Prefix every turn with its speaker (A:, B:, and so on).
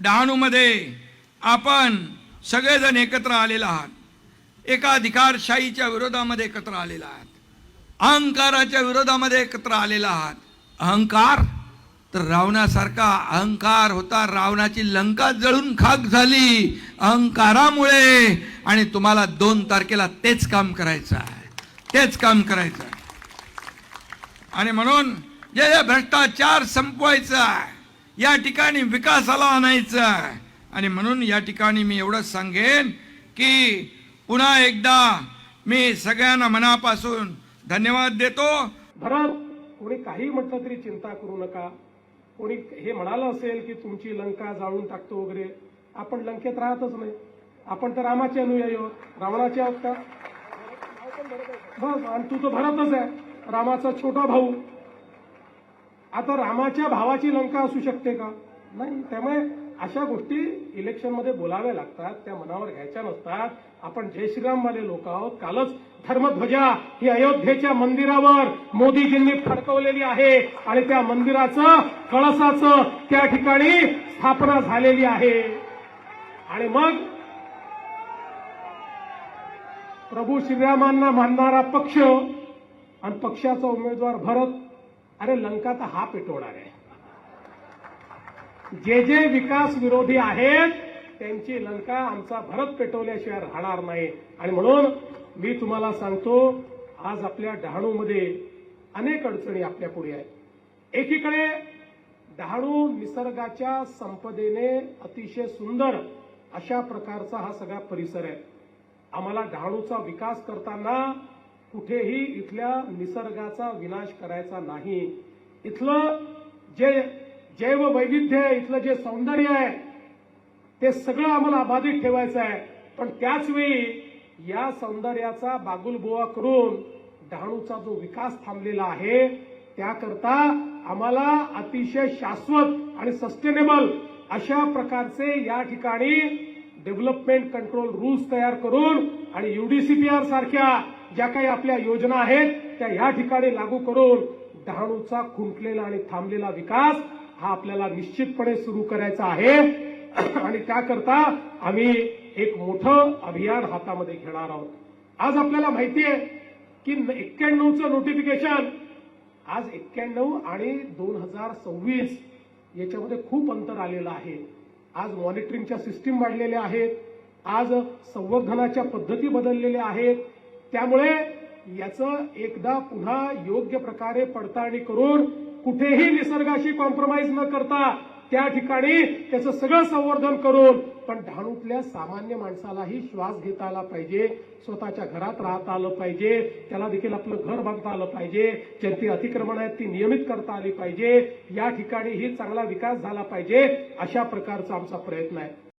A: डहाणूमध्ये आपण सगळेजण एकत्र आलेला आहात. एका अधिकारशाहीच्या विरोधामध्ये एकत्र आलेला आहात. अहंकाराच्या विरोधामध्ये एकत्र आलेला आहात. अहंकार? तर रावणासारखा अहंकार होता रावणाची लंका जळून खाक झाली अहंकारामुळे. आणि तुम्हाला दोन तारखेला तेच काम करायचं आहे. तेच काम करायचं आहे. आणि म्हणून जे जे भ्रष्टाचार संपवायचा आहे या ठिकाणी विकासाला आणायचा आहे. आणि म्हणून या ठिकाणी मी एवढंच सांगेन की पुन्हा एकदा मी सगळ्यांना मनापासून धन्यवाद देतो.
B: भरत कोणी काही म्हटलं तरी चिंता करू नका. कोणी हे म्हणालं असेल की तुमची लंका जाळून टाकतो वगैरे आपण लंकेत राहतच नाही. आपण तर रामाचे अनुयायी आहोत रावणाचे आहोत का? बस आणि तू तर भरतच आहे. रामाचा छोटा भाऊ. आता रामाच्या भावाची लंका असू शकते का? नाही त्यामुळे अशा गोष्टी इलेक्शनमध्ये बोलाव्या लागतात त्या मनावर घ्यायच्या नसतात. आपण जय श्रीराम वाले लोक आहोत. कालच धर्मध्वजा ही अयोध्येच्या मंदिरावर मोदीजींनी फडकवलेली आहे आणि त्या मंदिराचं कळसाचं त्या ठिकाणी स्थापना झालेली आहे. आणि मग प्रभू श्रीरामांना मानणारा पक्ष आणि पक्षाचा उमेदवार भरत अरे लंका तर हा पेटवणार आहे. जे जे विकास विरोधी आहेत त्यांची लंका आमचा भरत पेटवल्याशिवाय राहणार नाही. आणि म्हणून मी तुम्हाला सांगतो आज आपल्या डहाणूमध्ये अनेक अडचणी आपल्या पुढे आहेत. एकीकडे डहाणू निसर्गाच्या संपदेने अतिशय सुंदर अशा प्रकारचा हा सगळा परिसर आहे. आम्हाला डहाणूचा विकास करताना कुठेही इथल्या निसर्गाचा विनाश करायचा नाही. इथलं जे जैव वैविध्य आहे इथलं जे सौंदर्य आहे ते सगळं आम्हाला अबाधित ठेवायचं आहे. पण त्याचवेळी या सौंदर्याचा बागुलबोवा करून डहाणूचा जो विकास थांबलेला आहे त्याकरता आम्हाला अतिशय शाश्वत आणि सस्टेनेबल अशा प्रकारचे या ठिकाणी डेव्हलपमेंट कंट्रोल रूल्स तयार करून आणि युडीसीपीआर सारख्या ज्या काही आपल्या योजना आहेत त्या या ठिकाणी लागू करून डहाणूचा खुंटलेला आणि थांबलेला विकास हा आपल्याला निश्चितपणे सुरू करायचा आहे. आणि त्याकरता आम्ही एक मोठं अभियान हातामध्ये घेणार आहोत. आज आपल्याला माहिती आहे की एक्क्याण्णवचं नोटिफिकेशन आज एक्क्याण्णव आणि दोन हजार सव्वीस याच्यामध्ये खूप अंतर आलेलं आहे. आज मॉनिटरिंगच्या सिस्टीम वाढलेल्या आहेत आज संवर्धनाच्या पद्धती बदललेल्या आहेत. त्यामुळे याचं एकदा पुन्हा योग्य प्रकारे पडताळणी करून कुठेही निसर्गाशी कॉम्प्रोमाइज न करता त्या ठिकाणी त्याचं सगळं संवर्धन करून पण डहाणूतल्या सामान्य माणसालाही श्वास घेता आला पाहिजे स्वतःच्या घरात राहता आलं पाहिजे त्याला देखील आपलं घर बांधता आलं पाहिजे ज्यांची अतिक्रमण आहेत ती नियमित करता आली पाहिजे या ठिकाणीही चांगला विकास झाला पाहिजे अशा प्रकारचा आमचा प्रयत्न आहे.